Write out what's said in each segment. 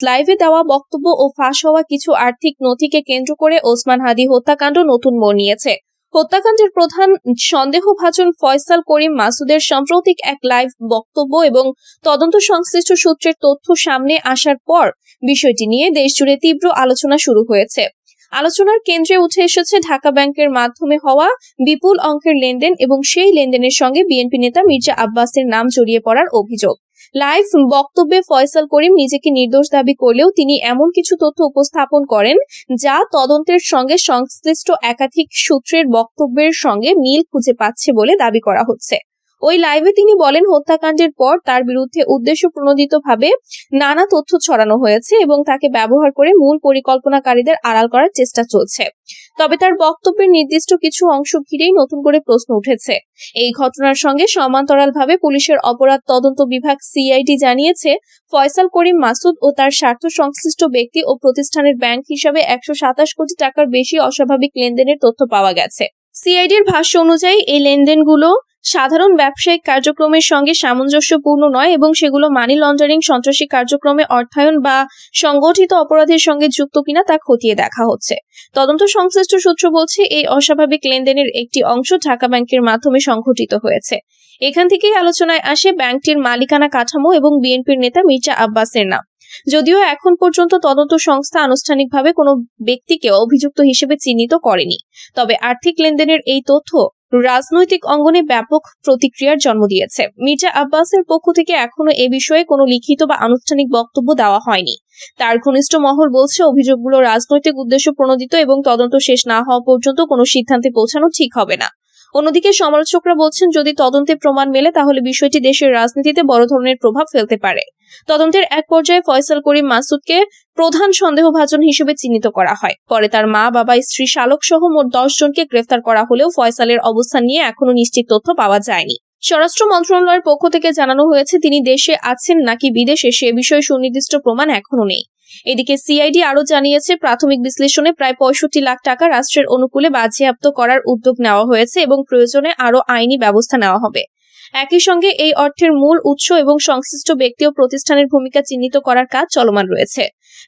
লাইভে দেওয়া বক্তব্য ও ফাঁস হওয়া কিছু আর্থিক নথিকে কেন্দ্র করে ওসমান হাদি হত্যাকাণ্ড নতুন মোড় নিয়েছে। হত্যাকাণ্ডের প্রধান সন্দেহভাজন ফয়সাল করিম মাসুদের সাম্প্রতিক এক লাইভ বক্তব্য এবং তদন্ত সংশ্লিষ্ট সূত্রের তথ্য সামনে আসার পর বিষয়টি নিয়ে দেশজুড়ে তীব্র আলোচনা শুরু হয়েছে। আলোচনার কেন্দ্রে উঠে এসেছে ঢাকা ব্যাংকের মাধ্যমে হওয়া বিপুল অঙ্কের লেনদেন এবং সেই লেনদেনের সঙ্গে বিএনপি নেতা মির্জা আব্বাসের নাম জড়িয়ে পড়ার অভিযোগ। লাইভ বক্তব্যে ফয়সাল করিম নিজেকে নির্দোষ দাবি করলেও তিনি এমন কিছু তথ্য উপস্থাপন করেন যা তদন্তের সঙ্গে সংশ্লিষ্ট একাধিক সূত্রের বক্তব্যের সঙ্গে মিল খুঁজে পাচ্ছে বলে দাবি করা হচ্ছে। ওই লাইভে তিনি বলেন, হত্যাকাণ্ডের পর তার বিরুদ্ধে উদ্দেশ্য প্রণোদিতভাবে নানা তথ্য ছড়ানো হয়েছে এবং তাকে ব্যবহার করে মূল পরিকল্পনাকারীদের আড়াল করার চেষ্টা চলছে। তবে তার বক্তব্যের নির্দিষ্ট কিছু অংশ ঘিরেই নতুন করে প্রশ্ন উঠেছে। এই ঘটনার সঙ্গে সমান্তরালভাবে পুলিশের অপরাধ তদন্ত বিভাগ সিআইডি জানিয়েছে, ফয়সাল করিম মাসুদ ও তার স্বার্থ সংশ্লিষ্ট ব্যক্তি ও প্রতিষ্ঠানের ব্যাংক হিসাবে একশো সাতাশ কোটি টাকার বেশি অস্বাভাবিক লেনদেনের তথ্য পাওয়া গেছে। সিআইডির ভাষ্য অনুযায়ী, এই লেনদেনগুলো সাধারণ ব্যবসায়িক কার্যক্রমের সঙ্গে সামঞ্জস্যপূর্ণ নয় এবং সেগুলো মানি লন্ডারিং সন্ত্রাসী কার্যক্রমে অর্থায়ন বা সংগঠিত অপরাধের সঙ্গে যুক্ত কিনা তা খতিয়ে দেখা হচ্ছে। তদন্ত সংশ্লিষ্ট সূত্র বলছে, এই অস্বাভাবিক লেনদেনের একটি অংশ ঢাকা ব্যাংকের মাধ্যমে সংঘটিত হয়েছে। এখান থেকেই আলোচনায় আসে ব্যাংকটির মালিকানা কাঠামো এবং বিএনপির নেতা মির্জা আব্বাসের নাম। যদিও এখন পর্যন্ত তদন্ত সংস্থা আনুষ্ঠানিকভাবে কোনো ব্যক্তিকে অভিযুক্ত হিসেবে চিহ্নিত করেনি। তবে আর্থিক লেনদেনের এই তথ্য রাজনৈতিক অঙ্গনে ব্যাপক প্রতিক্রিয়ার জন্ম দিয়েছে। মির্জা আব্বাসের পক্ষ থেকে এখনও এ বিষয়ে কোনো লিখিত বা আনুষ্ঠানিক বক্তব্য দেওয়া হয়নি। তার ঘনিষ্ঠ মহল বলছে, অভিযোগগুলো রাজনৈতিক উদ্দেশ্য প্রণোদিত এবং তদন্ত শেষ না হওয়া পর্যন্ত কোনো সিদ্ধান্তে পৌঁছানো ঠিক হবে না। অন্যদিকে সমালোচকরা বলছেন, যদি তদন্তে প্রমাণ মেলে, তাহলে বিষয়টি দেশের রাজনীতিতে বড় ধরনের প্রভাব ফেলতে পারে। তদন্তের এক পর্যায়ে ফয়সাল করিম মাসুদকে প্রধান সন্দেহভাজন হিসেবে চিহ্নিত করা হয়। পরে তার মা, বাবা, স্ত্রী শালক সহ মোট দশ জনকে গ্রেফতার করা হলেও ফয়সালের অবস্থান নিয়ে এখনও নিশ্চিত তথ্য পাওয়া যায়নি। স্বরাষ্ট্র মন্ত্রণালয়ের পক্ষ থেকে জানানো হয়েছে, তিনি দেশে আছেন নাকি বিদেশে সে বিষয়ে সুনির্দিষ্ট প্রমাণ এখনও নেই। এদিকে সিআইডি আরও জানিয়েছে, প্রাথমিক বিশ্লেষণে প্রায় পঁয়ষট্টি লাখ টাকা রাষ্ট্রের অনুকূলে বাজেয়াপ্ত করার উদ্যোগ নেওয়া হয়েছে এবং প্রয়োজনে আরও আইনি ব্যবস্থা নেওয়া হবে। একই সঙ্গে এই অর্থের মূল উৎস এবং সংশ্লিষ্ট ব্যক্তি ও প্রতিষ্ঠানের ভূমিকা চিহ্নিত করার কাজ চলমান রয়েছে।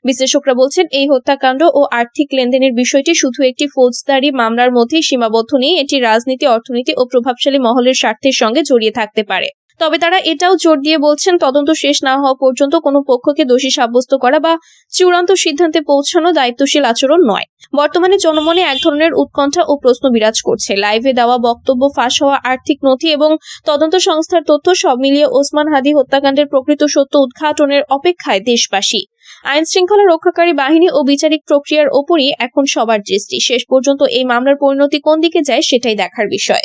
বিশ্লেষকরা বলছেন, এই হত্যাকাণ্ড ও আর্থিক লেনদেনের বিষয়টি শুধু একটি ফৌজদারি মামলার মধ্যেই সীমাবদ্ধ নেই, এটি রাজনীতি, অর্থনীতি ও প্রভাবশালী মহলের স্বার্থের সঙ্গে জড়িয়ে থাকতে পারে। তবে তারা এটাও জোর দিয়ে বলছেন তদন্ত শেষ না হওয়া পর্যন্ত কোনো পক্ষকে দোষী সাব্যস্ত করা বা চূড়ান্ত সিদ্ধান্তে পৌঁছানো দায়িত্বশীল আচরণ নয়। বর্তমানে জনমনে এক ধরনের উৎকণ্ঠা ও প্রশ্ন বিরাজ করছে। লাইভে দেওয়া বক্তব্য ফাঁস হওয়া আর্থিক নথি এবং তদন্ত সংস্থার তথ্য সব মিলিয়ে ওসমান হাদি হত্যাকাণ্ডের প্রকৃত সত্য উদ্ঘাটনের অপেক্ষায় দেশবাসী। আইন শৃঙ্খলা রক্ষাকারী বাহিনী ও বিচারিক প্রক্রিয়ার ওপরই এখন সবার দৃষ্টি। শেষ পর্যন্ত এই মামলার পরিণতি কোন দিকে যায় সেটাই দেখার বিষয়।